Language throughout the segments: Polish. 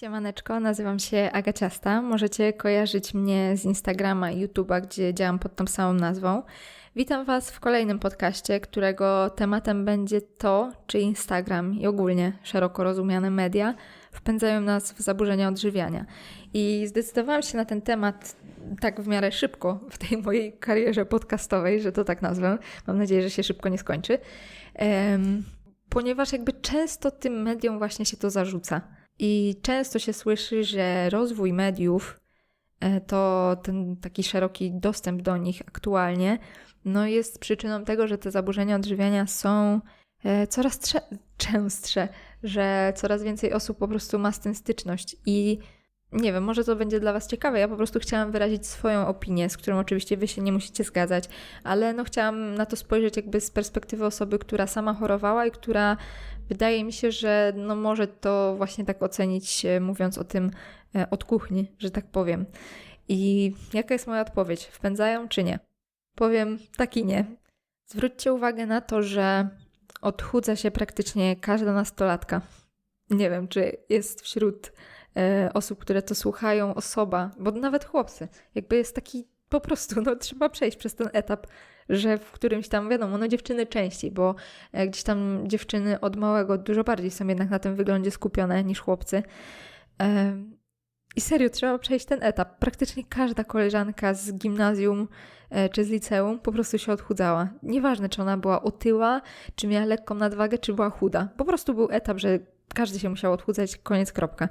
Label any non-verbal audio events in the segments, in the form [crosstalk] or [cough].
Siemaneczko, nazywam się Agaciasta. Możecie kojarzyć mnie z Instagrama i YouTube'a, gdzie działam pod tą samą nazwą. Witam Was w kolejnym podcaście, którego tematem będzie to, czy Instagram i ogólnie szeroko rozumiane media wpędzają nas w zaburzenia odżywiania. I zdecydowałam się na ten temat tak w miarę szybko w tej mojej karierze podcastowej, że to tak nazwę. Mam nadzieję, że się szybko nie skończy. Um, ponieważ jakby często tym mediom właśnie się to zarzuca. I często się słyszy, że rozwój mediów, e, to ten taki szeroki dostęp do nich aktualnie, no jest przyczyną tego, że te zaburzenia odżywiania są e, coraz [laughs] częstsze, że coraz więcej osób po prostu ma z styczność i nie wiem, może to będzie dla Was ciekawe. Ja po prostu chciałam wyrazić swoją opinię, z którą oczywiście Wy się nie musicie zgadzać, ale no chciałam na to spojrzeć jakby z perspektywy osoby, która sama chorowała i która wydaje mi się, że no może to właśnie tak ocenić, e, mówiąc o tym e, od kuchni, że tak powiem. I jaka jest moja odpowiedź? Wpędzają czy nie? Powiem tak i nie. Zwróćcie uwagę na to, że odchudza się praktycznie każda nastolatka. Nie wiem, czy jest wśród osób, które to słuchają, osoba, bo nawet chłopcy, jakby jest taki po prostu, no trzeba przejść przez ten etap, że w którymś tam, wiadomo, no dziewczyny częściej, bo e, gdzieś tam dziewczyny od małego dużo bardziej są jednak na tym wyglądzie skupione niż chłopcy. E, I serio, trzeba przejść ten etap. Praktycznie każda koleżanka z gimnazjum e, czy z liceum po prostu się odchudzała. Nieważne, czy ona była otyła, czy miała lekką nadwagę, czy była chuda. Po prostu był etap, że każdy się musiał odchudzać, koniec, kropka.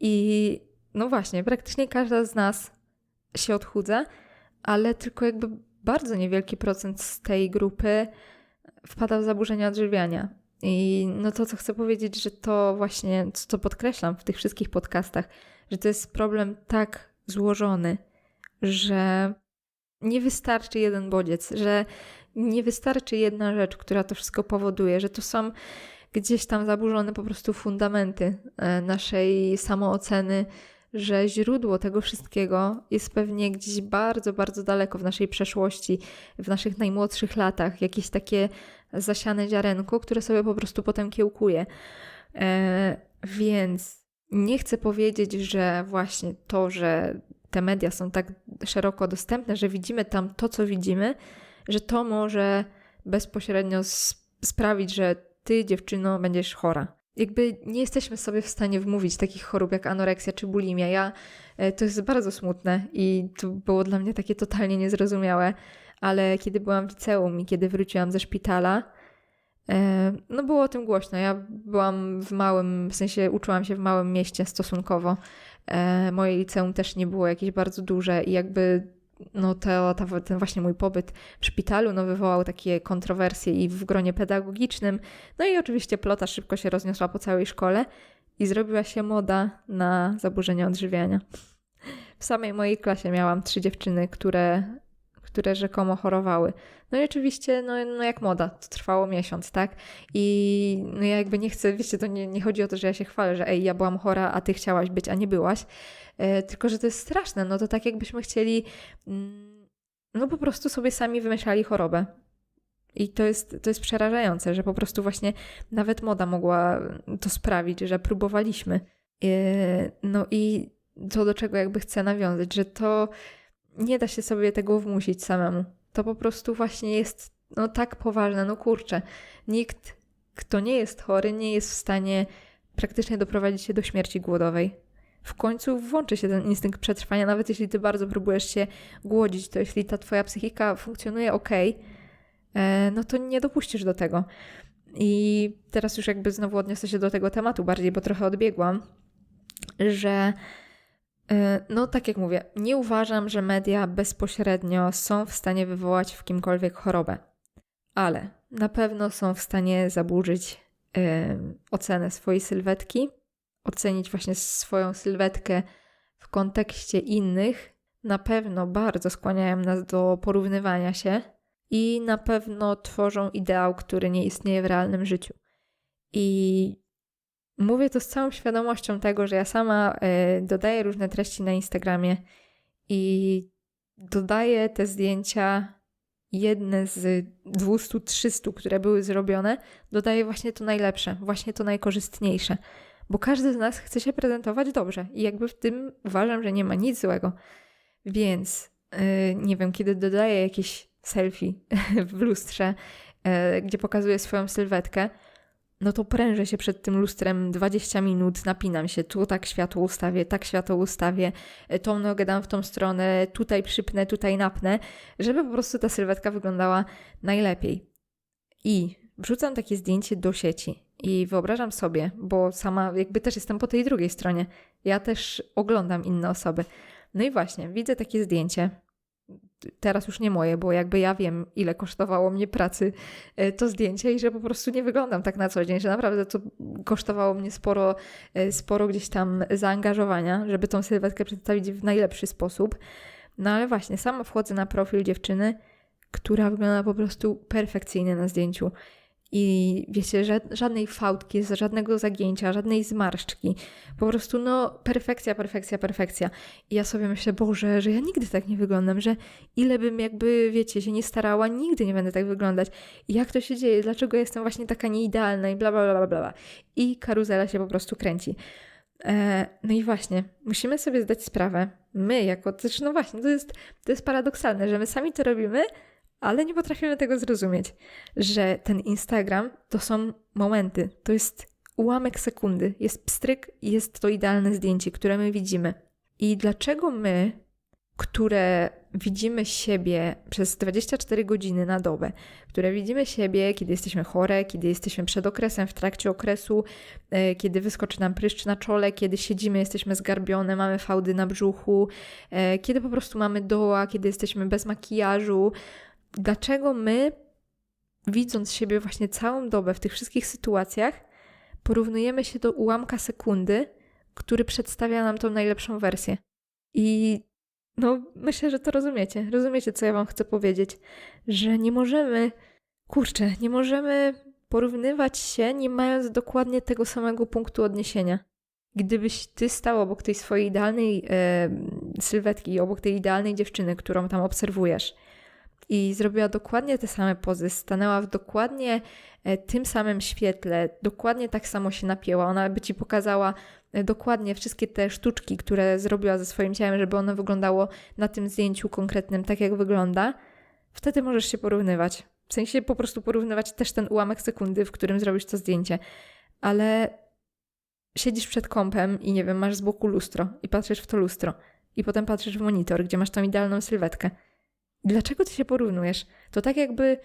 I no właśnie, praktycznie każda z nas się odchudza, ale tylko jakby bardzo niewielki procent z tej grupy wpada w zaburzenia odżywiania. I no to, co chcę powiedzieć, że to właśnie, co podkreślam w tych wszystkich podcastach, że to jest problem tak złożony, że nie wystarczy jeden bodziec, że nie wystarczy jedna rzecz, która to wszystko powoduje, że to są gdzieś tam zaburzone po prostu fundamenty e, naszej samooceny, że źródło tego wszystkiego jest pewnie gdzieś bardzo, bardzo daleko w naszej przeszłości, w naszych najmłodszych latach, jakieś takie zasiane ziarenko, które sobie po prostu potem kiełkuje. E, więc nie chcę powiedzieć, że właśnie to, że te media są tak szeroko dostępne, że widzimy tam to, co widzimy, że to może bezpośrednio sprawić, że ty, dziewczyno, będziesz chora jakby nie jesteśmy sobie w stanie wmówić takich chorób jak anoreksja czy bulimia. Ja, e, to jest bardzo smutne i to było dla mnie takie totalnie niezrozumiałe, ale kiedy byłam w liceum i kiedy wróciłam ze szpitala, e, no było o tym głośno. Ja byłam w małym, w sensie uczyłam się w małym mieście stosunkowo. E, moje liceum też nie było jakieś bardzo duże i jakby no to, to, ten właśnie mój pobyt w szpitalu no, wywołał takie kontrowersje i w gronie pedagogicznym. No i oczywiście plota szybko się rozniosła po całej szkole i zrobiła się moda na zaburzenia odżywiania. W samej mojej klasie miałam trzy dziewczyny, które, które rzekomo chorowały. No i oczywiście, no, no jak moda, to trwało miesiąc, tak? I no ja jakby nie chcę, wiecie, to nie, nie chodzi o to, że ja się chwalę, że ej, ja byłam chora, a ty chciałaś być, a nie byłaś E, tylko, że to jest straszne. No to tak jakbyśmy chcieli, mm, no po prostu sobie sami wymyślali chorobę. I to jest, to jest przerażające, że po prostu właśnie nawet moda mogła to sprawić, że próbowaliśmy. E, no i to, do czego jakby chcę nawiązać, że to nie da się sobie tego wmusić samemu. To po prostu właśnie jest no tak poważne, no kurczę. Nikt, kto nie jest chory, nie jest w stanie praktycznie doprowadzić się do śmierci głodowej w końcu włączy się ten instynkt przetrwania, nawet jeśli ty bardzo próbujesz się głodzić, to jeśli ta twoja psychika funkcjonuje ok, e, no to nie dopuścisz do tego. I teraz już jakby znowu odniosę się do tego tematu bardziej, bo trochę odbiegłam, że no tak jak mówię, nie uważam, że media bezpośrednio są w stanie wywołać w kimkolwiek chorobę, ale na pewno są w stanie zaburzyć yy, ocenę swojej sylwetki, ocenić właśnie swoją sylwetkę w kontekście innych, na pewno bardzo skłaniają nas do porównywania się i na pewno tworzą ideał, który nie istnieje w realnym życiu. I mówię to z całą świadomością tego, że ja sama y, dodaję różne treści na Instagramie i dodaję te zdjęcia, jedne z 200-300, które były zrobione, dodaję właśnie to najlepsze, właśnie to najkorzystniejsze bo każdy z nas chce się prezentować dobrze i jakby w tym uważam, że nie ma nic złego. Więc yy, nie wiem, kiedy dodaję jakieś selfie [laughs] w lustrze, yy, gdzie pokazuję swoją sylwetkę, no to prężę się przed tym lustrem. 20 minut, napinam się, tu tak światło ustawię, tak światło ustawię, e, tą nogę dam w tą stronę, tutaj przypnę, tutaj napnę, żeby po prostu ta sylwetka wyglądała najlepiej. I wrzucam takie zdjęcie do sieci. I wyobrażam sobie, bo sama jakby też jestem po tej drugiej stronie, ja też oglądam inne osoby. No i właśnie, widzę takie zdjęcie, teraz już nie moje, bo jakby ja wiem, ile kosztowało mnie pracy e, to zdjęcie i że po prostu nie wyglądam tak na co dzień, że naprawdę to kosztowało mnie sporo, e, sporo gdzieś tam zaangażowania, żeby tą sylwetkę przedstawić w najlepszy sposób. No ale właśnie, sama wchodzę na profil dziewczyny, która wygląda po prostu perfekcyjnie na zdjęciu. I wiecie, żadnej fałdki, żadnego zagięcia, żadnej zmarszczki. Po prostu, no, perfekcja, perfekcja, perfekcja. I ja sobie myślę, Boże, że ja nigdy tak nie wyglądam, że ile bym jakby, wiecie, się nie starała, nigdy nie będę tak wyglądać. I jak to się dzieje? Dlaczego jestem właśnie taka nieidealna i bla, bla, bla, bla, bla. I karuzela się po prostu kręci. E, no i właśnie, musimy sobie zdać sprawę, my jako, też no właśnie, to jest, to jest paradoksalne, że my sami to robimy, ale nie potrafimy tego zrozumieć, że ten Instagram to są momenty, to jest ułamek sekundy, jest pstryk i jest to idealne zdjęcie, które my widzimy. I dlaczego my, które widzimy siebie przez 24 godziny na dobę, które widzimy siebie, kiedy jesteśmy chore, kiedy jesteśmy przed okresem, w trakcie okresu, e, kiedy wyskoczy nam pryszcz na czole, kiedy siedzimy, jesteśmy zgarbione, mamy fałdy na brzuchu, e, kiedy po prostu mamy doła, kiedy jesteśmy bez makijażu, dlaczego my, widząc siebie właśnie całą dobę w tych wszystkich sytuacjach, porównujemy się do ułamka sekundy, który przedstawia nam tą najlepszą wersję. I no, myślę, że to rozumiecie. Rozumiecie, co ja Wam chcę powiedzieć, że nie możemy, kurczę, nie możemy porównywać się, nie mając dokładnie tego samego punktu odniesienia. Gdybyś ty stał obok tej swojej idealnej e, sylwetki, obok tej idealnej dziewczyny, którą tam obserwujesz, i zrobiła dokładnie te same pozy, stanęła w dokładnie e, tym samym świetle, dokładnie tak samo się napięła. Ona by ci pokazała e, dokładnie wszystkie te sztuczki, które zrobiła ze swoim ciałem, żeby ono wyglądało na tym zdjęciu konkretnym tak, jak wygląda. Wtedy możesz się porównywać. W sensie po prostu porównywać też ten ułamek sekundy, w którym zrobisz to zdjęcie. Ale siedzisz przed kąpem i nie wiem, masz z boku lustro i patrzysz w to lustro. I potem patrzysz w monitor, gdzie masz tą idealną sylwetkę. Dlaczego ty się porównujesz? To tak jakby,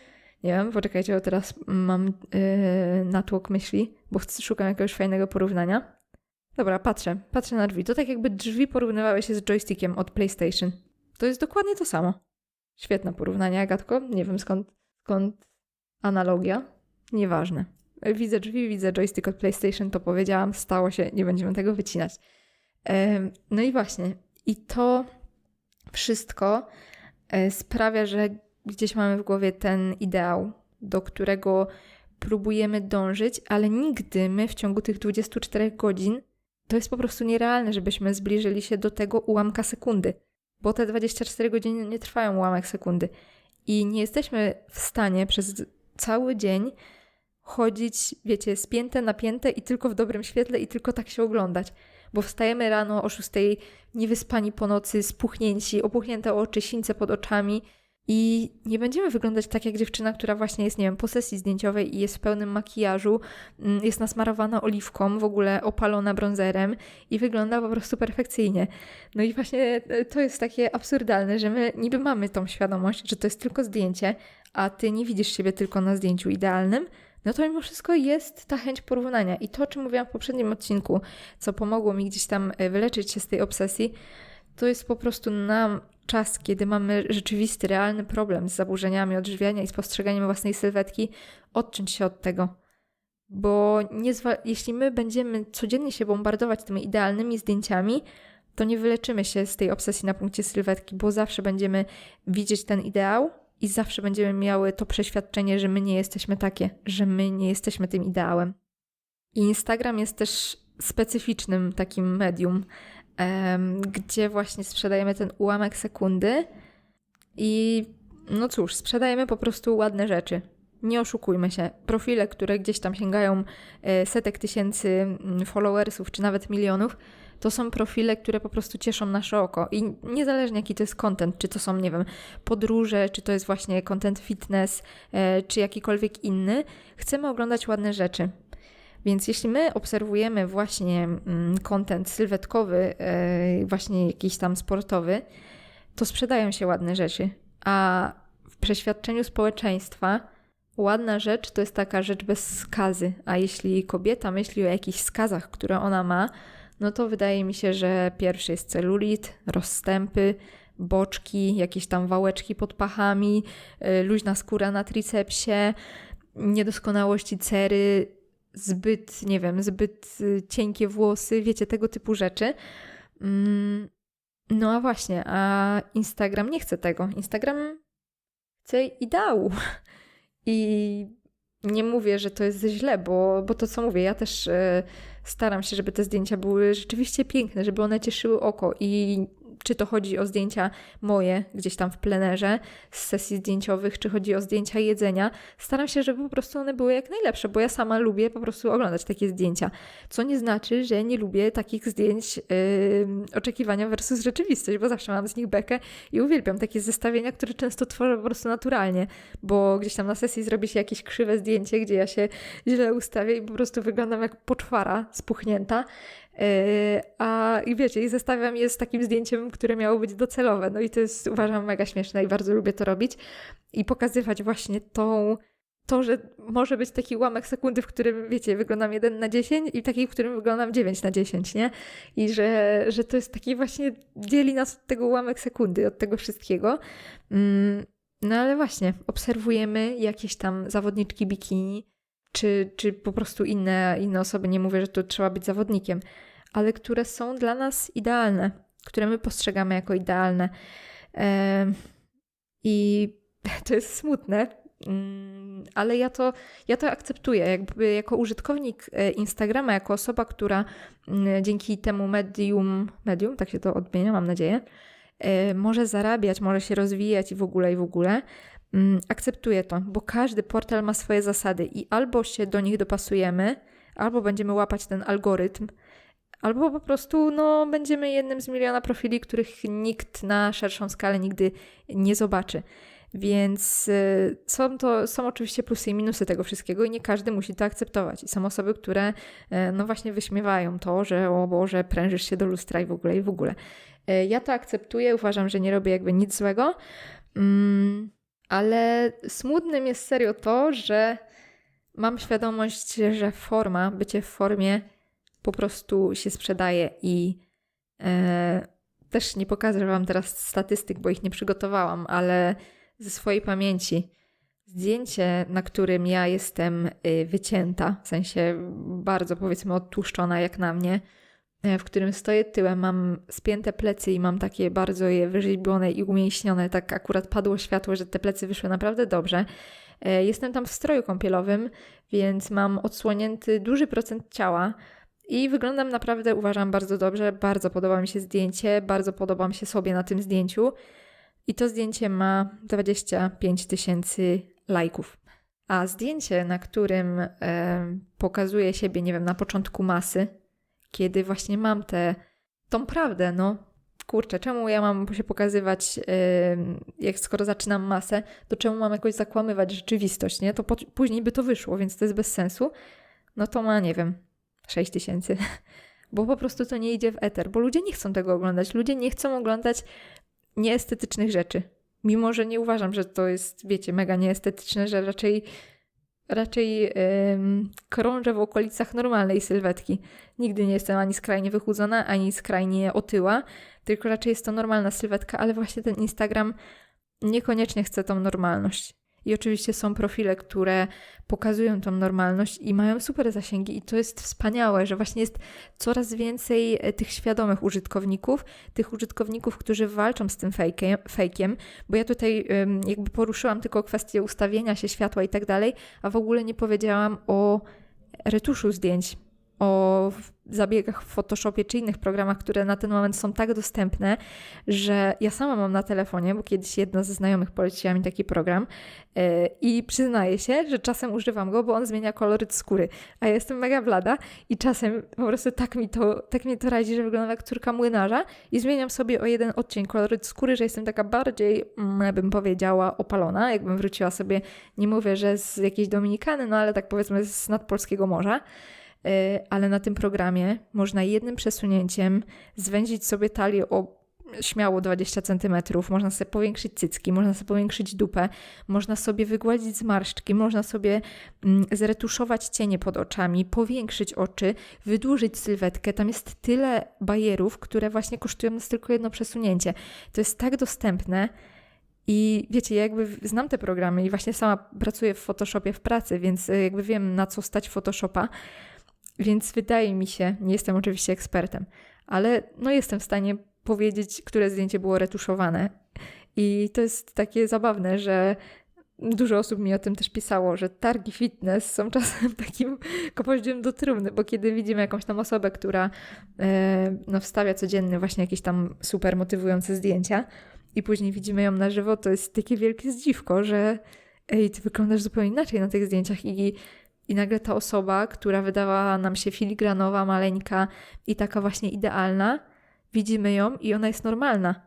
nie wiem, poczekajcie, bo teraz mam yy, natłok myśli, bo szukam jakiegoś fajnego porównania. Dobra, patrzę, patrzę na drzwi. To tak jakby drzwi porównywały się z joystickiem od PlayStation. To jest dokładnie to samo. Świetne porównanie, Agatko. Nie wiem skąd, skąd analogia. Nieważne. Widzę drzwi, widzę joystick od PlayStation, to powiedziałam, stało się, nie będziemy tego wycinać. No i właśnie, i to wszystko sprawia, że gdzieś mamy w głowie ten ideał, do którego próbujemy dążyć, ale nigdy my w ciągu tych 24 godzin to jest po prostu nierealne, żebyśmy zbliżyli się do tego ułamka sekundy, bo te 24 godziny nie trwają ułamek sekundy. I nie jesteśmy w stanie przez cały dzień chodzić, wiecie, spięte, napięte i tylko w dobrym świetle i tylko tak się oglądać bo wstajemy rano o 6, niewyspani po nocy, spuchnięci, opuchnięte oczy, sińce pod oczami i nie będziemy wyglądać tak jak dziewczyna, która właśnie jest, nie wiem, po sesji zdjęciowej i jest w pełnym makijażu, mm, jest nasmarowana oliwką, w ogóle opalona bronzerem i wygląda po prostu perfekcyjnie. No i właśnie e, to jest takie absurdalne, że my niby mamy tą świadomość, że to jest tylko zdjęcie, a ty nie widzisz siebie tylko na zdjęciu idealnym, no to mimo wszystko jest ta chęć porównania. I to, o czym mówiłam w poprzednim odcinku, co pomogło mi gdzieś tam e, wyleczyć się z tej obsesji, to jest po prostu nam czas, kiedy mamy rzeczywisty, realny problem z zaburzeniami odżywiania i z postrzeganiem własnej sylwetki, odciąć się od tego. Bo jeśli my będziemy codziennie się bombardować tymi idealnymi zdjęciami, to nie wyleczymy się z tej obsesji na punkcie sylwetki, bo zawsze będziemy widzieć ten ideał, i zawsze będziemy miały to przeświadczenie, że my nie jesteśmy takie, że my nie jesteśmy tym ideałem. Instagram jest też specyficznym takim medium, um, gdzie właśnie sprzedajemy ten ułamek sekundy i no cóż, sprzedajemy po prostu ładne rzeczy. Nie oszukujmy się. Profile, które gdzieś tam sięgają e, setek tysięcy mm, followersów, czy nawet milionów, to są profile, które po prostu cieszą nasze oko. I niezależnie jaki to jest content, czy to są, nie wiem, podróże, czy to jest właśnie content fitness, e, czy jakikolwiek inny, chcemy oglądać ładne rzeczy. Więc jeśli my obserwujemy właśnie mm, content sylwetkowy, e, właśnie jakiś tam sportowy, to sprzedają się ładne rzeczy. A w przeświadczeniu społeczeństwa ładna rzecz to jest taka rzecz bez skazy. A jeśli kobieta myśli o jakichś skazach, które ona ma, no to wydaje mi się, że pierwszy jest celulit, rozstępy, boczki, jakieś tam wałeczki pod pachami, y, luźna skóra na tricepsie, niedoskonałości cery, zbyt, nie wiem, zbyt y, cienkie włosy, wiecie, tego typu rzeczy. Mm, no a właśnie, a Instagram nie chce tego. Instagram chce ideału. [laughs] I nie mówię, że to jest źle, bo, bo to co mówię, ja też e, staram się, żeby te zdjęcia były rzeczywiście piękne, żeby one cieszyły oko i czy to chodzi o zdjęcia moje gdzieś tam w plenerze z sesji zdjęciowych, czy chodzi o zdjęcia jedzenia, staram się, żeby po prostu one były jak najlepsze, bo ja sama lubię po prostu oglądać takie zdjęcia. Co nie znaczy, że nie lubię takich zdjęć yy, oczekiwania versus rzeczywistość, bo zawsze mam z nich bekę i uwielbiam takie zestawienia, które często tworzę po prostu naturalnie, bo gdzieś tam na sesji zrobi się jakieś krzywe zdjęcie, gdzie ja się źle ustawię i po prostu wyglądam jak poczwara spuchnięta. Yy, a i wiecie, i zestawiam je z takim zdjęciem, które miało być docelowe. No i to jest uważam mega śmieszne i bardzo lubię to robić. I pokazywać właśnie tą, to, że może być taki ułamek sekundy, w którym, wiecie, wyglądam 1 na 10 i taki, w którym wyglądam 9 na 10, nie? I że, że to jest taki właśnie, dzieli nas od tego ułamek sekundy, od tego wszystkiego. Mm, no ale właśnie, obserwujemy jakieś tam zawodniczki bikini, czy, czy po prostu inne, inne osoby, nie mówię, że to trzeba być zawodnikiem, ale które są dla nas idealne, które my postrzegamy jako idealne. I [laughs] to jest smutne, mm, ale ja to, ja to akceptuję. Jakby jako użytkownik e, Instagrama, jako osoba, która mm, dzięki temu medium, medium, tak się to odmienia, mam nadzieję, e, może zarabiać, może się rozwijać i w ogóle, i w ogóle, akceptuję to, bo każdy portal ma swoje zasady i albo się do nich dopasujemy, albo będziemy łapać ten algorytm, albo po prostu no, będziemy jednym z miliona profili, których nikt na szerszą skalę nigdy nie zobaczy. Więc y, są to są oczywiście plusy i minusy tego wszystkiego i nie każdy musi to akceptować. I są osoby, które y, no właśnie wyśmiewają to, że o Boże, prężysz się do lustra i w ogóle i w ogóle. Y, ja to akceptuję, uważam, że nie robię jakby nic złego. Mm, ale smutnym jest serio to, że mam świadomość, że forma, bycie w formie po prostu się sprzedaje i e, też nie pokażę Wam teraz statystyk, bo ich nie przygotowałam, ale ze swojej pamięci. Zdjęcie, na którym ja jestem y, wycięta, w sensie bardzo powiedzmy odtłuszczona jak na mnie, w którym stoję tyłem, mam spięte plecy i mam takie bardzo je wyrzeźbione i umięśnione. Tak akurat padło światło, że te plecy wyszły naprawdę dobrze. E, jestem tam w stroju kąpielowym, więc mam odsłonięty duży procent ciała. I wyglądam naprawdę, uważam, bardzo dobrze. Bardzo podoba mi się zdjęcie, bardzo podoba mi się sobie na tym zdjęciu. I to zdjęcie ma 25 tysięcy lajków. A zdjęcie, na którym e, pokazuję siebie, nie wiem, na początku masy, kiedy właśnie mam tę, tą prawdę, no, kurczę, czemu ja mam się pokazywać, jak skoro zaczynam masę, to czemu mam jakoś zakłamywać rzeczywistość, nie? To po, później by to wyszło, więc to jest bez sensu. No to ma, nie wiem, 6 tysięcy. [laughs] Bo po prostu to nie idzie w eter, bo ludzie nie chcą tego oglądać. Ludzie nie chcą oglądać nieestetycznych rzeczy. Mimo, że nie uważam, że to jest, wiecie, mega nieestetyczne, że raczej raczej yy, krążę w okolicach normalnej sylwetki. Nigdy nie jestem ani skrajnie wychudzona, ani skrajnie otyła, tylko raczej jest to normalna sylwetka, ale właśnie ten Instagram niekoniecznie chce tą normalność. I oczywiście są profile, które pokazują tą normalność i mają super zasięgi, i to jest wspaniałe, że właśnie jest coraz więcej e, tych świadomych użytkowników, tych użytkowników, którzy walczą z tym fejkiem, bo ja tutaj jakby poruszyłam tylko kwestię ustawienia się światła i tak dalej, a w ogóle nie powiedziałam o retuszu zdjęć o zabiegach w Photoshopie czy innych programach, które na ten moment są tak dostępne, że ja sama mam na telefonie, bo kiedyś jedna ze znajomych poleciła mi taki program yy, i przyznaję się, że czasem używam go, bo on zmienia koloryt skóry, a ja jestem mega blada i czasem po prostu tak mi to, tak mi to radzi, że wyglądam jak córka młynarza i zmieniam sobie o jeden odcień koloryt skóry, że jestem taka bardziej, mm, bym powiedziała, opalona, jakbym wróciła sobie, nie mówię, że z jakiejś Dominikany, no ale tak powiedzmy z nadpolskiego morza. E, ale na tym programie można jednym przesunięciem zwęzić sobie talię o śmiało 20 cm, można sobie powiększyć cycki, można sobie powiększyć dupę, można sobie wygładzić zmarszczki, można sobie mm, zretuszować cienie pod oczami, powiększyć oczy, wydłużyć sylwetkę. Tam jest tyle bajerów, które właśnie kosztują nas tylko jedno przesunięcie. To jest tak dostępne. I wiecie, ja jakby znam te programy i właśnie sama pracuję w Photoshopie w pracy, więc e, jakby wiem na co stać Photoshopa. Więc wydaje mi się, nie jestem oczywiście ekspertem, ale no jestem w stanie powiedzieć, które zdjęcie było retuszowane. I to jest takie zabawne, że dużo osób mi o tym też pisało, że targi fitness są [laughs] czasem takim kopoździem do trumny, bo kiedy widzimy jakąś tam osobę, która e, no, wstawia codziennie właśnie jakieś tam super motywujące zdjęcia i później widzimy ją na żywo, to jest takie wielkie zdziwko, że ej, ty wyglądasz zupełnie inaczej na tych zdjęciach i i nagle ta osoba, która wydawała nam się filigranowa, maleńka i taka właśnie idealna, widzimy ją i ona jest normalna.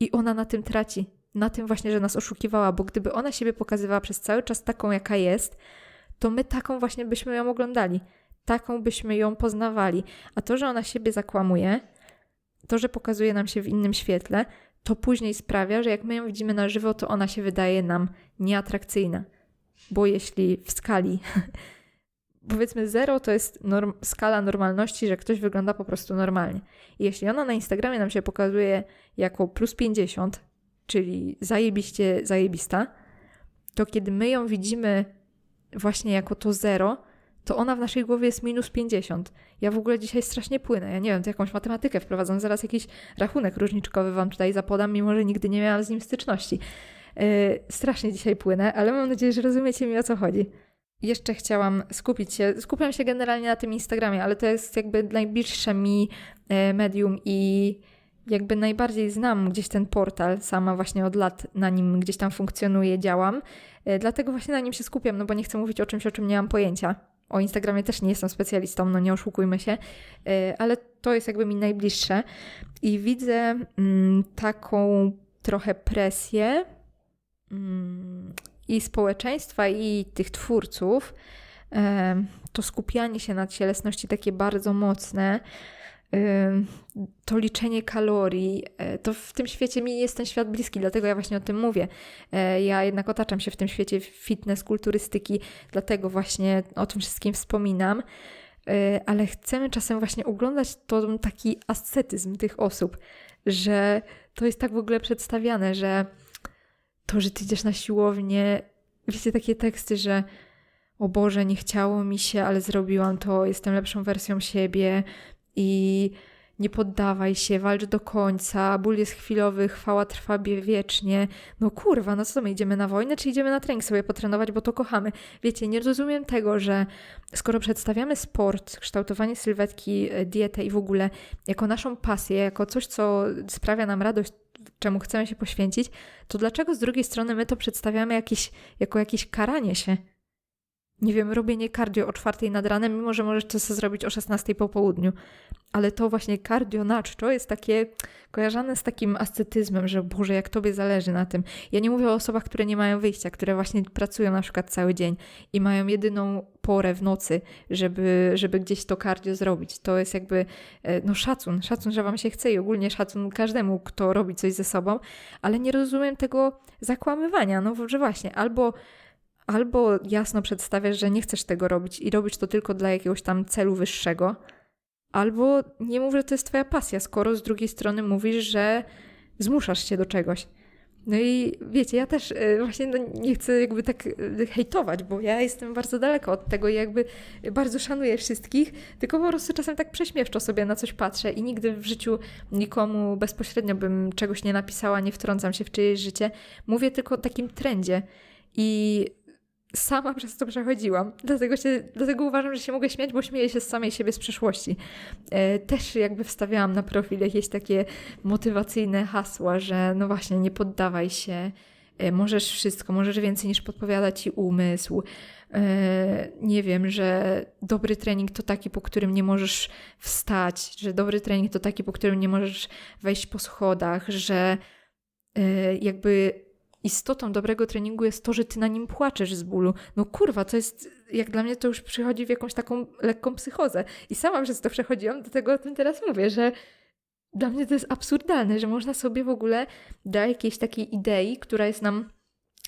I ona na tym traci. Na tym właśnie, że nas oszukiwała, bo gdyby ona siebie pokazywała przez cały czas taką, jaka jest, to my taką właśnie byśmy ją oglądali. Taką byśmy ją poznawali. A to, że ona siebie zakłamuje, to, że pokazuje nam się w innym świetle, to później sprawia, że jak my ją widzimy na żywo, to ona się wydaje nam nieatrakcyjna. Bo jeśli w skali [laughs] powiedzmy 0 to jest norm skala normalności, że ktoś wygląda po prostu normalnie. I jeśli ona na Instagramie nam się pokazuje jako plus 50, czyli zajebiście zajebista, to kiedy my ją widzimy właśnie jako to 0, to ona w naszej głowie jest minus 50. Ja w ogóle dzisiaj strasznie płynę. Ja nie wiem, to jakąś matematykę wprowadzam, zaraz jakiś rachunek różniczkowy wam tutaj zapodam, mimo że nigdy nie miałam z nim styczności. Yy, strasznie dzisiaj płynę, ale mam nadzieję, że rozumiecie mi o co chodzi jeszcze chciałam skupić się, skupiam się generalnie na tym Instagramie, ale to jest jakby najbliższe mi e, medium i jakby najbardziej znam gdzieś ten portal, sama właśnie od lat na nim gdzieś tam funkcjonuję, działam, e, dlatego właśnie na nim się skupiam, no bo nie chcę mówić o czymś, o czym nie mam pojęcia. O Instagramie też nie jestem specjalistą, no nie oszukujmy się, e, ale to jest jakby mi najbliższe i widzę mm, taką trochę presję mm, i społeczeństwa, i tych twórców, to skupianie się na cielesności takie bardzo mocne, to liczenie kalorii, e, to w tym świecie mi jest ten świat bliski, dlatego ja właśnie o tym mówię. E, ja jednak otaczam się w tym świecie fitness, kulturystyki, dlatego właśnie o tym wszystkim wspominam. E, ale chcemy czasem właśnie oglądać to taki ascetyzm tych osób, że to jest tak w ogóle przedstawiane, że to, że ty idziesz na siłownię, wiecie, takie teksty, że o Boże, nie chciało mi się, ale zrobiłam to, jestem lepszą wersją siebie i nie poddawaj się, walcz do końca, ból jest chwilowy, chwała trwa wiecznie. No kurwa, no co my idziemy na wojnę, czy idziemy na trening sobie potrenować, bo to kochamy? Wiecie, nie rozumiem tego, że skoro przedstawiamy sport, kształtowanie sylwetki, e, dietę i w ogóle jako naszą pasję, jako coś, co sprawia nam radość, czemu chcemy się poświęcić, to dlaczego z drugiej strony my to przedstawiamy jakieś, jako jakieś karanie się? Nie wiem, robienie cardio o czwartej nad ranem, mimo że możesz to sobie zrobić o 16 po południu. Ale to właśnie cardio na czczo jest takie kojarzone z takim ascetyzmem, że Boże, jak Tobie zależy na tym. Ja nie mówię o osobach, które nie mają wyjścia, które właśnie pracują na przykład cały dzień i mają jedyną porę w nocy, żeby, żeby gdzieś to cardio zrobić. To jest jakby e, no szacun, szacun, że Wam się chce i ogólnie szacun każdemu, kto robi coś ze sobą, ale nie rozumiem tego zakłamywania, no że właśnie albo albo jasno przedstawiasz, że nie chcesz tego robić i robisz to tylko dla jakiegoś tam celu wyższego, albo nie mów, że to jest twoja pasja, skoro z drugiej strony mówisz, że zmuszasz się do czegoś. No i wiecie, ja też e, właśnie no, nie chcę jakby tak e, hejtować, bo ja jestem bardzo daleko od tego i jakby bardzo szanuję wszystkich, tylko po prostu czasem tak prześmiewczo sobie na coś patrzę i nigdy w życiu nikomu bezpośrednio bym czegoś nie napisała, nie wtrącam się w czyjeś życie. Mówię tylko o takim trendzie. I sama przez to przechodziłam. Dlatego, się, dlatego uważam, że się mogę śmiać, bo śmieję się z samej siebie z przeszłości. E, też jakby wstawiałam na profil jakieś takie motywacyjne hasła, że no właśnie, nie poddawaj się, e, możesz wszystko, możesz więcej niż podpowiada ci umysł. E, nie wiem, że dobry trening to taki, po którym nie możesz wstać, że dobry trening to taki, po którym nie możesz wejść po schodach, że jakby istotą dobrego treningu jest to, że ty na nim płaczesz z bólu. No kurwa, to jest, jak dla mnie to już przychodzi w jakąś taką lekką psychozę. I sama przez to przechodziłam, dlatego o tym teraz mówię, że dla mnie to jest absurdalne, że można sobie w ogóle dać jakiejś takiej idei, która jest nam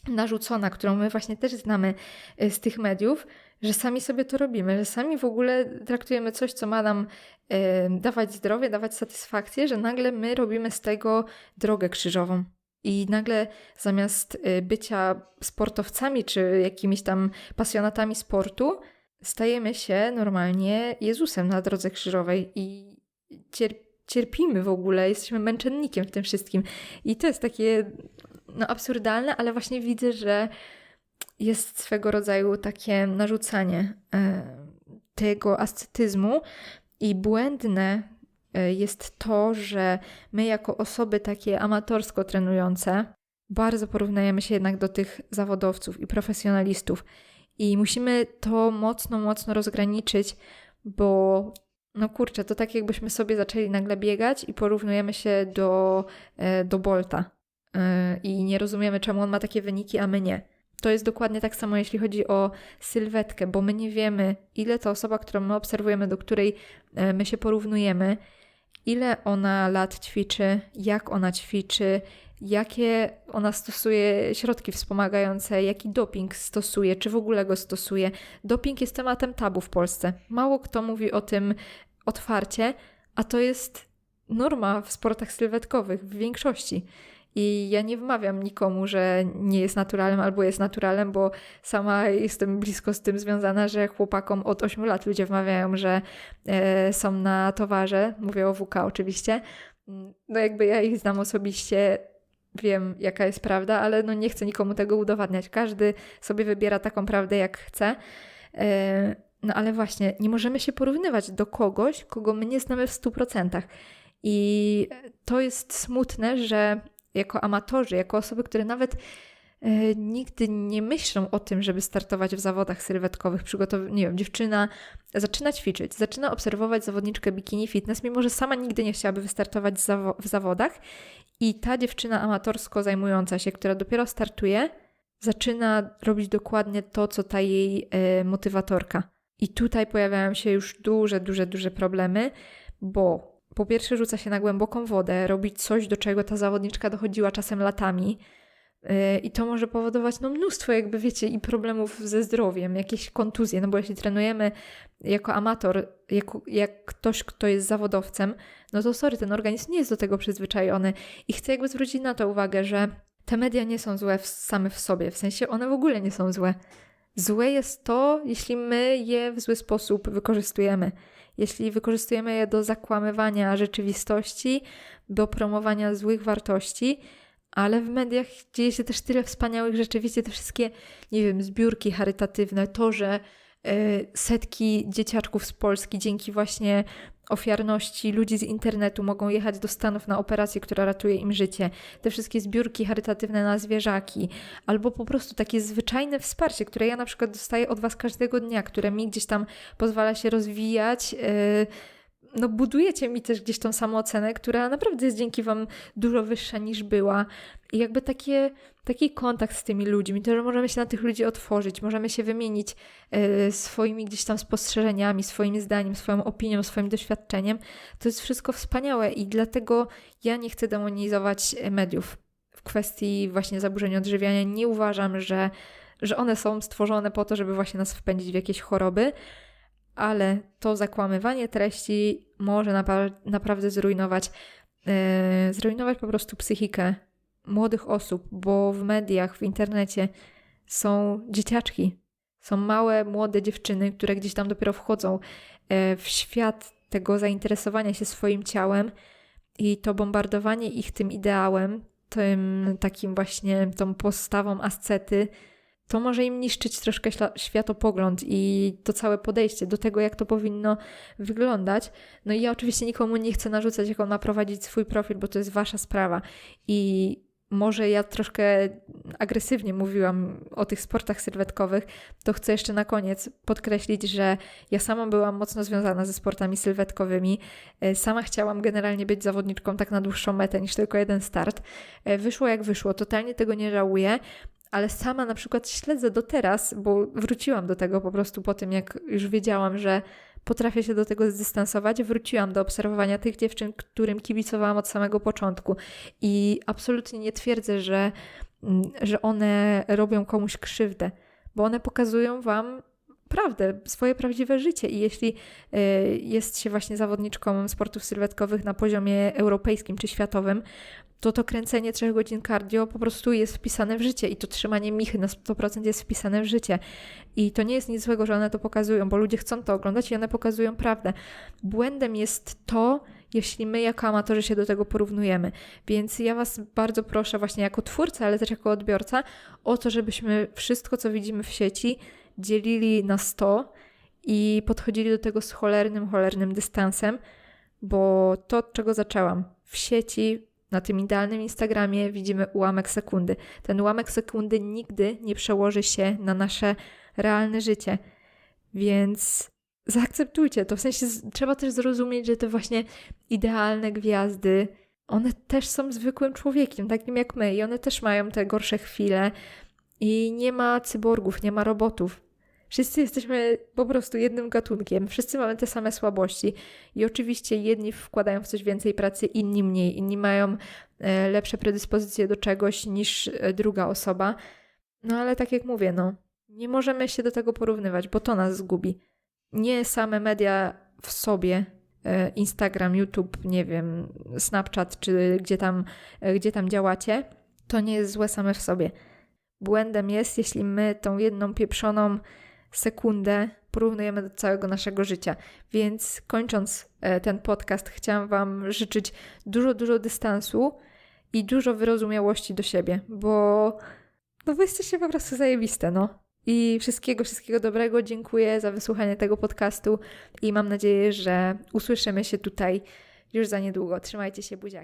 narzucona, którą my właśnie też znamy e, z tych mediów, że sami sobie to robimy, że sami w ogóle traktujemy coś, co ma nam e, dawać zdrowie, dawać satysfakcję, że nagle my robimy z tego drogę krzyżową. I nagle zamiast y, bycia sportowcami czy jakimiś tam pasjonatami sportu, stajemy się normalnie Jezusem na drodze krzyżowej i cierpimy w ogóle, jesteśmy męczennikiem w tym wszystkim. I to jest takie no, absurdalne, ale właśnie widzę, że jest swego rodzaju takie narzucanie e, tego ascetyzmu i błędne jest to, że my jako osoby takie amatorsko trenujące bardzo porównujemy się jednak do tych zawodowców i profesjonalistów. I musimy to mocno, mocno rozgraniczyć, bo no kurczę, to tak jakbyśmy sobie zaczęli nagle biegać i porównujemy się do, e, do Bolta. E, I nie rozumiemy, czemu on ma takie wyniki, a my nie. To jest dokładnie tak samo, jeśli chodzi o sylwetkę, bo my nie wiemy, ile to osoba, którą my obserwujemy, do której my się porównujemy, ile ona lat ćwiczy, jak ona ćwiczy, jakie ona stosuje środki wspomagające, jaki doping stosuje, czy w ogóle go stosuje. Doping jest tematem tabu w Polsce. Mało kto mówi o tym otwarcie, a to jest norma w sportach sylwetkowych w większości. I ja nie wmawiam nikomu, że nie jest naturalnym albo jest naturalnym, bo sama jestem blisko z tym związana, że chłopakom od 8 lat ludzie wmawiają, że e, są na towarze. Mówię o WK oczywiście. No jakby ja ich znam osobiście, wiem jaka jest prawda, ale no nie chcę nikomu tego udowadniać. Każdy sobie wybiera taką prawdę jak chce. E, no ale właśnie, nie możemy się porównywać do kogoś, kogo my nie znamy w 100%. I to jest smutne, że jako amatorzy, jako osoby, które nawet e, nigdy nie myślą o tym, żeby startować w zawodach sylwetkowych, przygotow- nie wiem, dziewczyna zaczyna ćwiczyć, zaczyna obserwować zawodniczkę bikini fitness, mimo że sama nigdy nie chciałaby wystartować zawo- w zawodach i ta dziewczyna amatorsko zajmująca się, która dopiero startuje, zaczyna robić dokładnie to, co ta jej e, motywatorka. I tutaj pojawiają się już duże, duże, duże problemy, bo po pierwsze rzuca się na głęboką wodę, robić coś, do czego ta zawodniczka dochodziła czasem latami. Y, I to może powodować no, mnóstwo, jakby wiecie, i problemów ze zdrowiem, jakieś kontuzje. No bo jeśli trenujemy jako amator, jako, jak ktoś, kto jest zawodowcem, no to sorry, ten organizm nie jest do tego przyzwyczajony. I chcę jakby zwrócić na to uwagę, że te media nie są złe w, same w sobie, w sensie one w ogóle nie są złe. Złe jest to, jeśli my je w zły sposób wykorzystujemy jeśli wykorzystujemy je do zakłamywania rzeczywistości, do promowania złych wartości, ale w mediach dzieje się też tyle wspaniałych rzeczy. Wiecie, te wszystkie, nie wiem, zbiórki charytatywne, to, że y, setki dzieciaczków z Polski dzięki właśnie ofiarności ludzi z internetu mogą jechać do Stanów na operację, która ratuje im życie, te wszystkie zbiórki charytatywne na zwierzaki, albo po prostu takie zwyczajne wsparcie, które ja na przykład dostaję od Was każdego dnia, które mi gdzieś tam pozwala się rozwijać. Yy, no budujecie mi też gdzieś tą samoocenę, która naprawdę jest dzięki Wam dużo wyższa niż była. I jakby takie, taki kontakt z tymi ludźmi, to, że możemy się na tych ludzi otworzyć, możemy się wymienić e, swoimi gdzieś tam spostrzeżeniami, swoim zdaniem, swoją opinią, swoim doświadczeniem, to jest wszystko wspaniałe i dlatego ja nie chcę demonizować mediów w kwestii właśnie zaburzeń odżywiania. Nie uważam, że, że one są stworzone po to, żeby właśnie nas wpędzić w jakieś choroby, ale to zakłamywanie treści może napra- naprawdę zrujnować, yy, zrujnować po prostu psychikę młodych osób, bo w mediach, w internecie są dzieciaczki, są małe, młode dziewczyny, które gdzieś tam dopiero wchodzą yy, w świat tego zainteresowania się swoim ciałem i to bombardowanie ich tym ideałem, tym takim właśnie tą postawą ascety, to może im niszczyć troszkę światopogląd i to całe podejście do tego, jak to powinno wyglądać. No i ja oczywiście nikomu nie chcę narzucać, jak on ma prowadzić swój profil, bo to jest wasza sprawa. I może ja troszkę agresywnie mówiłam o tych sportach sylwetkowych, to chcę jeszcze na koniec podkreślić, że ja sama byłam mocno związana ze sportami sylwetkowymi. E, Sama chciałam generalnie być zawodniczką tak na dłuższą metę niż tylko jeden start. E, Wyszło jak wyszło, totalnie tego nie żałuję. Ale sama na przykład śledzę do teraz, bo wróciłam do tego po prostu po tym, jak już wiedziałam, że potrafię się do tego zdystansować. Wróciłam do obserwowania tych dziewczyn, którym kibicowałam od samego początku. I absolutnie nie twierdzę, że, mm, że one robią komuś krzywdę, bo one pokazują Wam prawdę, swoje prawdziwe życie. I jeśli y, jest się właśnie zawodniczką sportów sylwetkowych na poziomie europejskim czy światowym, to to kręcenie 3 godzin cardio po prostu jest wpisane w życie i to trzymanie michy na 100% jest wpisane w życie. I to nie jest nic złego, że one to pokazują, bo ludzie chcą to oglądać i one pokazują prawdę. Błędem jest to, jeśli my jako amatorzy się do tego porównujemy. Więc ja Was bardzo proszę, właśnie jako twórca, ale też jako odbiorca, o to, żebyśmy wszystko, co widzimy w sieci, dzielili na 100 i podchodzili do tego z cholernym, cholernym dystansem, bo to, od czego zaczęłam, w sieci, na tym idealnym Instagramie widzimy ułamek sekundy. Ten ułamek sekundy nigdy nie przełoży się na nasze realne życie. Więc zaakceptujcie to. W sensie trzeba też zrozumieć, że te właśnie idealne gwiazdy, one też są zwykłym człowiekiem, takim jak my, i one też mają te gorsze chwile. I nie ma cyborgów, nie ma robotów. Wszyscy jesteśmy po prostu jednym gatunkiem, wszyscy mamy te same słabości. I oczywiście jedni wkładają w coś więcej pracy, inni mniej, inni mają e, lepsze predyspozycje do czegoś niż e, druga osoba. No ale tak jak mówię, no, nie możemy się do tego porównywać, bo to nas zgubi. Nie same media w sobie, e, Instagram, YouTube, nie wiem, Snapchat, czy gdzie tam, gdzie tam działacie, to nie jest złe same w sobie. Błędem jest, jeśli my tą jedną pieprzoną sekundę porównujemy do całego naszego życia. Więc kończąc e, ten podcast, chciałam Wam życzyć dużo, dużo dystansu i dużo wyrozumiałości do siebie, bo no wy jesteście po prostu zajebiste, no. I wszystkiego, wszystkiego dobrego. Dziękuję za wysłuchanie tego podcastu i mam nadzieję, że usłyszymy się tutaj już za niedługo. Trzymajcie się, buziaki.